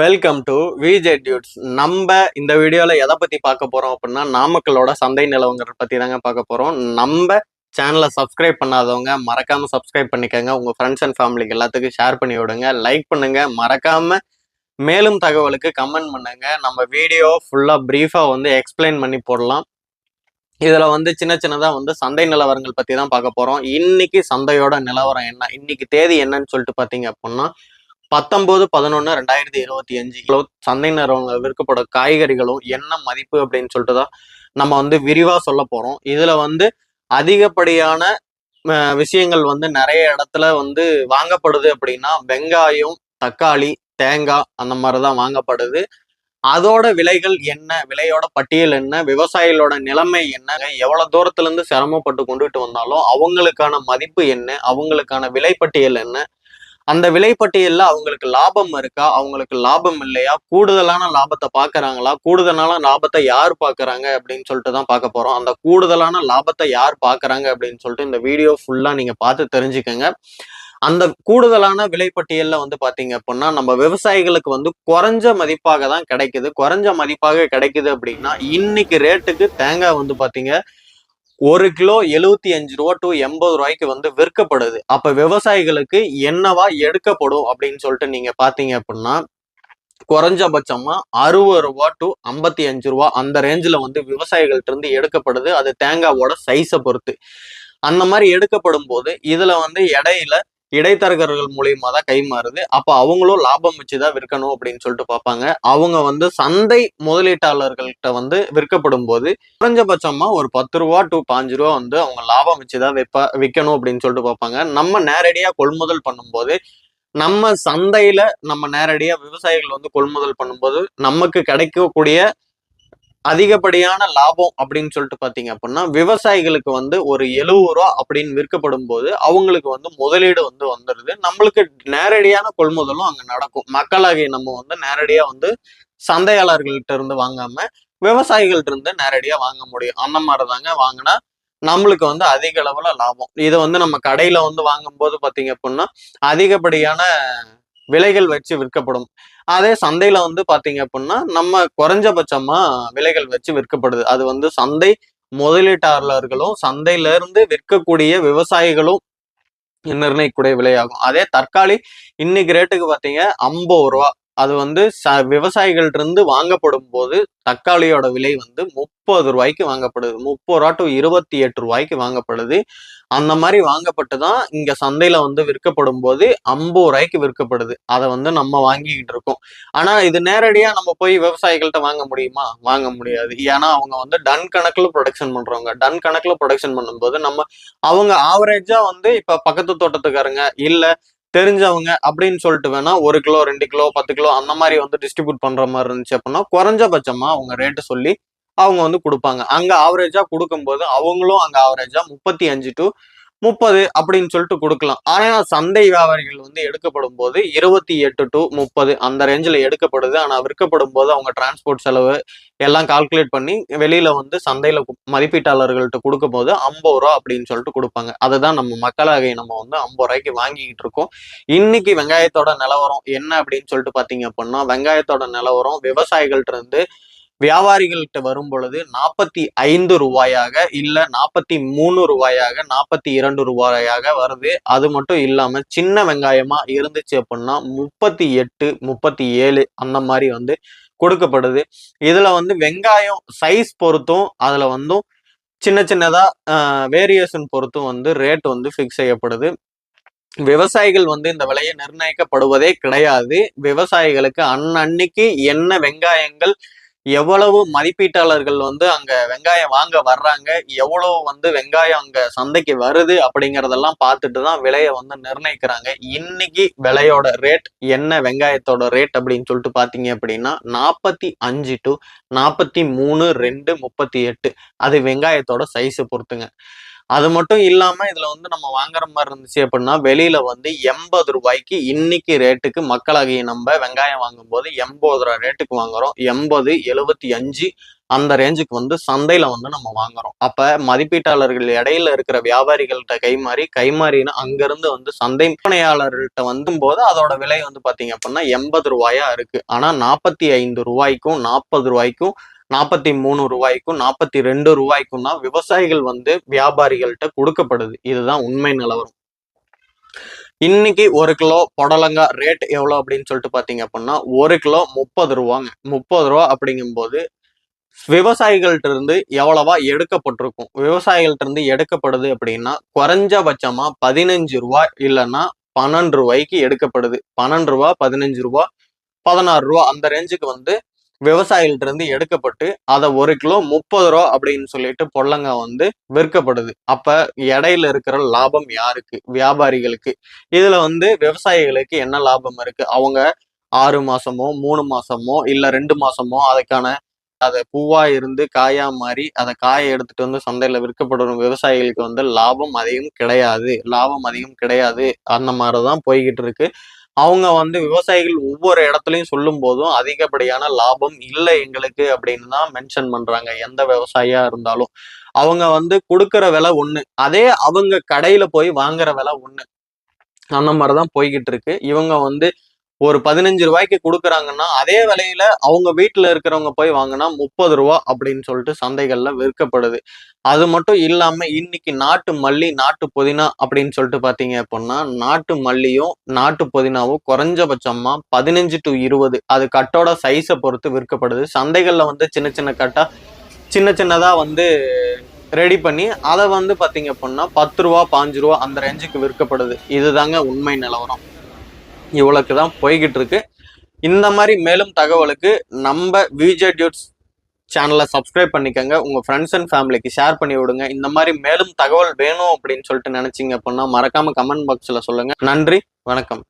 Welcome to VJ dudes நம்ம இந்த வீடியோவில் எதை பற்றி பார்க்க போகிறோம் அப்படின்னா நாமக்கலோட சந்தை நிலவரங்கள் பற்றி தாங்க பார்க்க போகிறோம் நம்ம சேனலை சப்ஸ்கிரைப் பண்ணாதவங்க மறக்காம சப்ஸ்கிரைப் பண்ணிக்கோங்க. உங்கள் ஃப்ரெண்ட்ஸ் அண்ட் ஃபேமிலிக்கு எல்லாத்துக்கும் ஷேர் பண்ணி விடுங்க. லைக் பண்ணுங்கள் மறக்காமல் மேலும் தகவலுக்கு கமெண்ட் பண்ணுங்க. நம்ம வீடியோ ஃபுல்லாக ப்ரீஃபாக வந்து எக்ஸ்பிளைன் பண்ணி போடலாம். இதில் வந்து சின்ன சின்னதாக வந்து சந்தை நிலவரங்கள் பற்றி தான் பார்க்க போகிறோம் இன்னைக்கு சந்தையோட நிலவரம் என்ன? இன்னைக்கு தேதி என்னன்னு சொல்லிட்டு பார்த்தீங்க அப்படின்னா பத்தொன்பது பதினொன்று ரெண்டாயிரத்தி இருபத்தி அஞ்சு கிலோ சந்தை நிறுவனங்கள் விற்கப்படும் காய்கறிகளும் என்ன மதிப்பு அப்படின்னு சொல்லிட்டு தான் நம்ம வந்து விரிவாக சொல்ல போகிறோம் இதில் வந்து அதிகப்படியான விஷயங்கள் வந்து நிறைய இடத்துல வந்து வாங்கப்படுது அப்படின்னா வெங்காயம் தக்காளி தேங்காய் அந்த மாதிரி தான் வாங்கப்படுது. அதோட விலைகள் என்ன? விலையோட பட்டியல் என்ன? விவசாயிகளோட நிலைமை என்ன? எவ்வளவு தூரத்துல இருந்து சிரமப்பட்டு கொண்டுட்டு வந்தாலும் அவங்களுக்கான மதிப்பு என்ன? அவங்களுக்கான விலை பட்டியல் என்ன? அந்த விலைப்பட்டியலில் அவங்களுக்கு லாபம் இருக்கா? அவங்களுக்கு லாபம் இல்லையா? கூடுதலான லாபத்தை பார்க்குறாங்களா? கூடுதலான லாபத்தை யார் பார்க்குறாங்க? அப்படின்னு சொல்லிட்டு தான் பார்க்க போகிறோம் அந்த கூடுதலான லாபத்தை யார் பார்க்குறாங்க? அப்படின்னு சொல்லிட்டு இந்த வீடியோ ஃபுல்லாக நீங்கள் பார்த்து தெரிஞ்சுக்கங்க. அந்த கூடுதலான விலைப்பட்டியலில் வந்து பார்த்தீங்க அப்படின்னா நம்ம விவசாயிகளுக்கு வந்து குறைஞ்ச மதிப்பாக தான் கிடைக்குது. குறைஞ்ச மதிப்பாக கிடைக்குது அப்படின்னா இன்னைக்கு ரேட்டுக்கு தேங்காய் வந்து பார்த்தீங்க ஒரு கிலோ எழுவத்தி அஞ்சு ரூபா டு எண்பது ரூபாய்க்கு வந்து விற்கப்படுது. அப்ப விவசாயிகளுக்கு என்னவா எடுக்கப்படும் அப்படின்னு சொல்லிட்டு நீங்க பாத்தீங்க அப்படின்னா குறைஞ்சபட்சமா அறுபது ரூபா டு ஐம்பத்தி அஞ்சு ரூபா அந்த ரேஞ்சில் வந்து விவசாயிகள்ட்ட இருந்து எடுக்கப்படுது. அது தேங்காவோட சைஸை பொறுத்து. அந்த மாதிரி எடுக்கப்படும் போது இதுல வந்து இடையில இடைத்தரகர்கள் மூலியமா தான் கை மாறுது. அப்ப அவங்களும் லாபம் வச்சுதான் விற்கணும் அப்படின்னு சொல்லிட்டு பார்ப்பாங்க. அவங்க வந்து சந்தை முதலீட்டாளர்கள்ட்ட வந்து விற்கப்படும் போது குறைஞ்சபட்சமா ஒரு பத்து ரூபா டு பாஞ்சு ரூபா வந்து அவங்க லாபம் வச்சுதான் விற்ப விற்கணும் அப்படின்னு சொல்லிட்டு பார்ப்பாங்க. நம்ம நேரடியா கொள்முதல் பண்ணும்போது நம்ம சந்தையில நம்ம நேரடியா விவசாயிகள் வந்து கொள்முதல் பண்ணும்போது நமக்கு கிடைக்கக்கூடிய அதிகப்படியான லாபம் அப்படின்னு சொல்லிட்டு பார்த்தீங்க அப்படின்னா விவசாயிகளுக்கு வந்து ஒரு எழுபது ரூபா அப்படின்னு விற்கப்படும் போது அவங்களுக்கு வந்து முதலீடு வந்து வந்துடுது நம்மளுக்கு நேரடியான கொள்முதலும் அங்கே நடக்கும். மக்களாகிய நம்ம வந்து நேரடியாக வந்து சந்தையாளர்கள்ட்ட இருந்து வாங்காம விவசாயிகள்ட்ட இருந்து நேரடியாக வாங்க முடியும். அந்த மாதிரி தாங்க வாங்கினா நம்மளுக்கு வந்து அதிக அளவுல லாபம். இதை வந்து நம்ம கடையில வந்து வாங்கும்போது பார்த்தீங்க அப்படின்னா அதிகப்படியான விலைகள் வச்சு விற்கப்படும். அதே சந்தையில வந்து பாத்தீங்க அப்படின்னா நம்ம குறைஞ்சபட்சமா விலைகள் வச்சு விற்கப்படுது. அது வந்து சந்தை முதலீட்டாளர்களும் சந்தையில இருந்து விற்கக்கூடிய விவசாயிகளும் நிர்ணயிக்கக்கூடிய விலையாகும். அதே தற்காலி இன்னைக்கு ரேட்டுக்கு பாத்தீங்க ஐம்பது ரூபா. அது வந்து ச விவசாயிகள்ட்ட இருந்து வாங்கப்படும் போது தக்காளியோட விலை வந்து முப்பது ரூபாய்க்கு வாங்கப்படுது. முப்பது ரூபா டு இருபத்தி எட்டு ரூபாய்க்கு வாங்கப்படுது. அந்த மாதிரி வாங்கப்பட்டு தான் இங்க சந்தையில வந்து விற்கப்படும் போது ஐம்பது ரூபாய்க்கு விற்கப்படுது. அதை வந்து நம்ம வாங்கிக்கிட்டு இருக்கோம். ஆனா இது நேரடியா நம்ம போய் விவசாயிகள்கிட்ட வாங்க முடியுமா? வாங்க முடியாது. ஏன்னா அவங்க வந்து டன் கணக்குல ப்ரொடக்ஷன் பண்றவங்க. டன் கணக்குல ப்ரொடக்ஷன் பண்ணும்போது நம்ம அவங்க ஆவரேஜா வந்து இப்ப பக்கத்து தோட்டத்துக்காரங்க இல்ல தெரிஞ்சவங்க அப்படின்னு சொல்லிட்டு வேணா ஒரு கிலோ ரெண்டு கிலோ பத்து கிலோ அந்த மாதிரி வந்து டிஸ்ட்ரிபியூட் பண்ற மாதிரி இருந்துச்சு அப்படின்னா குறைஞ்சபட்சமா அவங்க ரேட்டு சொல்லி அவங்க வந்து கொடுப்பாங்க. அங்க ஆவரேஜா கொடுக்கும்போது அவங்களும் அங்க ஆவரேஜா முப்பத்தி அஞ்சு டு முப்பது அப்படின்னு சொல்லிட்டு கொடுக்கலாம். ஆனா சந்தை வியாபாரிகள் வந்து எடுக்கப்படும் போது இருபத்தி எட்டு டு முப்பது அந்த ரேஞ்சில் எடுக்கப்படுது. ஆனா விற்கப்படும் போது அவங்க டிரான்ஸ்போர்ட் செலவு எல்லாம் கால்குலேட் பண்ணி வெளியில வந்து சந்தையில மதிப்பீட்டாளர்கள்ட்ட கொடுக்கும் போது ஐம்பது ரூபா அப்படின்னு சொல்லிட்டு கொடுப்பாங்க. அதுதான் நம்ம மக்களாகை நம்ம வந்து ஐம்பது ரூபாய்க்கு வாங்கிக்கிட்டு இருக்கோம். இன்னைக்கு வெங்காயத்தோட நிலவரம் என்ன அப்படின்னு சொல்லிட்டு பாத்தீங்க அப்படின்னா வெங்காயத்தோட நிலவரம் விவசாயிகள்ட்ட இருந்து வியாபாரிகள்கிட்ட வரும் பொழுது நாற்பத்தி ஐந்து ரூபாயாக இல்லை நாற்பத்தி மூணு ரூபாயாக நாற்பத்தி இரண்டு ரூபாயாக வருது. அது மட்டும் இல்லாமல் சின்ன வெங்காயமாக இருந்துச்சு அப்படின்னா முப்பத்தி எட்டு முப்பத்தி ஏழு அந்த மாதிரி வந்து கொடுக்கப்படுது. இதில் வந்து வெங்காயம் சைஸ் பொறுத்தும் அதில் வந்து சின்ன சின்னதாக வேரியேஷன் பொறுத்தும் வந்து ரேட் வந்து ஃபிக்ஸ் செய்யப்படுது. விவசாயிகள் வந்து இந்த விலையை நிர்ணயிக்கப்படுவதே கிடையாது. விவசாயிகளுக்கு அன்னன்னைக்கு என்ன வெங்காயங்கள் எவ்வளவு மதிப்பீட்டாளர்கள் வந்து அங்க வெங்காயம் வாங்க வர்றாங்க? எவ்வளவு வந்து வெங்காயம் அங்க சந்தைக்கு வருது? அப்படிங்கறதெல்லாம் பார்த்துட்டு தான் விலையை வந்து நிர்ணயிக்கிறாங்க. இன்னைக்கு விலையோட ரேட் என்ன? வெங்காயத்தோட ரேட் அப்படின்னு சொல்லிட்டு பாத்தீங்க அப்படின்னா நாற்பத்தி அஞ்சு டு நாற்பத்தி மூணு ரெண்டு முப்பத்தி எட்டு. அது வெங்காயத்தோட சைஸை பொறுத்துங்க. அது மட்டும் இல்லாம இதுல வந்து நம்ம வாங்குற மாதிரி இருந்துச்சு அப்படின்னா வெளியில வந்து எண்பது ரூபாய்க்கு இன்னைக்கு ரேட்டுக்கு மக்களாகிய நம்ம வெங்காயம் வாங்கும்போது எண்பது ரூபா ரேட்டுக்கு வாங்குறோம். எண்பது எழுபத்தி அஞ்சு அந்த ரேஞ்சுக்கு வந்து சந்தையில வந்து நம்ம வாங்குறோம். அப்ப மதிப்பீட்டாளர்கள் இடையில இருக்கிற வியாபாரிகள்கிட்ட கைமாறி கைமாறினா அங்கிருந்து வந்து சந்தை விற்பனையாளர்கள்ட்ட வந்தும் போது அதோட விலை வந்து பாத்தீங்க அப்படின்னா எண்பது ரூபாயா இருக்கு. ஆனா நாற்பத்தி ஐந்து ரூபாய்க்கும் நாற்பது ரூபாய்க்கும் நாற்பத்தி மூணு ரூபாய்க்கும் நாற்பத்தி ரெண்டு ரூபாய்க்கும் தான் விவசாயிகள் வந்து வியாபாரிகள்கிட்ட கொடுக்கப்படுது. இதுதான் உண்மை நிலவரம். இன்னைக்கு ஒரு கிலோ புடலங்கா ரேட் எவ்வளோ அப்படின்னு சொல்லிட்டு பார்த்தீங்க அப்படின்னா ஒரு கிலோ முப்பது ரூபாங்க. முப்பது ரூபா அப்படிங்கும்போது விவசாயிகள்ட்ட இருந்து எவ்வளவா எடுக்கப்பட்டிருக்கும்? விவசாயிகள்ட்ட இருந்து எடுக்கப்படுது அப்படின்னா குறைஞ்சபட்சமா பதினஞ்சு ரூபா இல்லைன்னா பன்னெண்டு ரூபாய்க்கு எடுக்கப்படுது. பன்னெண்டு ரூபா பதினஞ்சு ரூபா பதினாறு ரூபா அந்த ரேஞ்சுக்கு வந்து விவசாயிகள்ட்ட இருந்து எடுக்கப்பட்டு அதை ஒரு கிலோ முப்பது ரூபா அப்படின்னு சொல்லிட்டு பொல்லங்காய் வந்து விற்கப்படுது. அப்ப இடையில இருக்கிற லாபம் யாருக்கு? வியாபாரிகளுக்கு. இதுல வந்து விவசாயிகளுக்கு என்ன லாபம் இருக்கு? அவங்க ஆறு மாசமோ மூணு மாசமோ இல்ல ரெண்டு மாசமோ அதுக்கான அதை பூவா இருந்து காயா மாறி அதை காயை எடுத்துட்டு வந்து சந்தையில விற்கப்படும் விவசாயிகளுக்கு வந்து லாபம் அதிகம் கிடையாது. லாபம் அதிகம் கிடையாது. அந்த மாதிரிதான் போய்கிட்டு இருக்கு. அவங்க வந்து விவசாயிகள் ஒவ்வொரு இடத்துலையும் சொல்லும் போதும் அதிகப்படியான லாபம் இல்லை எங்களுக்கு அப்படின்னு தான் மென்ஷன் பண்றாங்க. எந்த விவசாயியா இருந்தாலும். அவங்க வந்து கொடுக்குற விலை ஒண்ணு. அதே அவங்க கடையில போய் வாங்குற விலை ஒண்ணு. அந்த மாதிரிதான் போய்கிட்டு இருக்கு. இவங்க வந்து ஒரு பதினஞ்சு ரூபாய்க்கு கொடுக்குறாங்கன்னா அதே விலையில அவங்க வீட்டில் இருக்கிறவங்க போய் வாங்கினா முப்பது ரூபா அப்படின்னு சொல்லிட்டு சந்தைகள்ல விற்கப்படுது. அது மட்டும் இல்லாம இன்னைக்கு நாட்டு மல்லி நாட்டு புதினா அப்படின்னு சொல்லிட்டு பாத்தீங்க அப்படின்னா நாட்டு மல்லியும் நாட்டு புதினாவும் குறைஞ்சபட்சமா பதினஞ்சு டு இருபது அது கட்டோட சைஸை பொறுத்து விற்கப்படுது. சந்தைகள்ல வந்து சின்ன சின்ன கட்டா சின்ன சின்னதா வந்து ரெடி பண்ணி அதை வந்து பார்த்தீங்க அப்படின்னா பத்து ரூபா பாஞ்சு ரூபா அந்த ரேஞ்சுக்கு விற்கப்படுது. இதுதாங்க உண்மை நிலவரம். இவ்வளவுக்கு தான் போய்கிட்டு இருக்கு இந்த மாதிரி மேலும் தகவலுக்கு நம்ம விஜே டியூட்ஸ் சேனலை சப்ஸ்கிரைப் பண்ணிக்கோங்க. உங்கள் ஃப்ரெண்ட்ஸ் அண்ட் ஃபேமிலிக்கு ஷேர் பண்ணி விடுங்க. இந்த மாதிரி மேலும் தகவல் வேணும் அப்படின்னு சொல்லிட்டு நினச்சிங்க அப்படின்னா மறக்காம கமெண்ட் பாக்ஸில் சொல்லுங்கள் நன்றி வணக்கம்.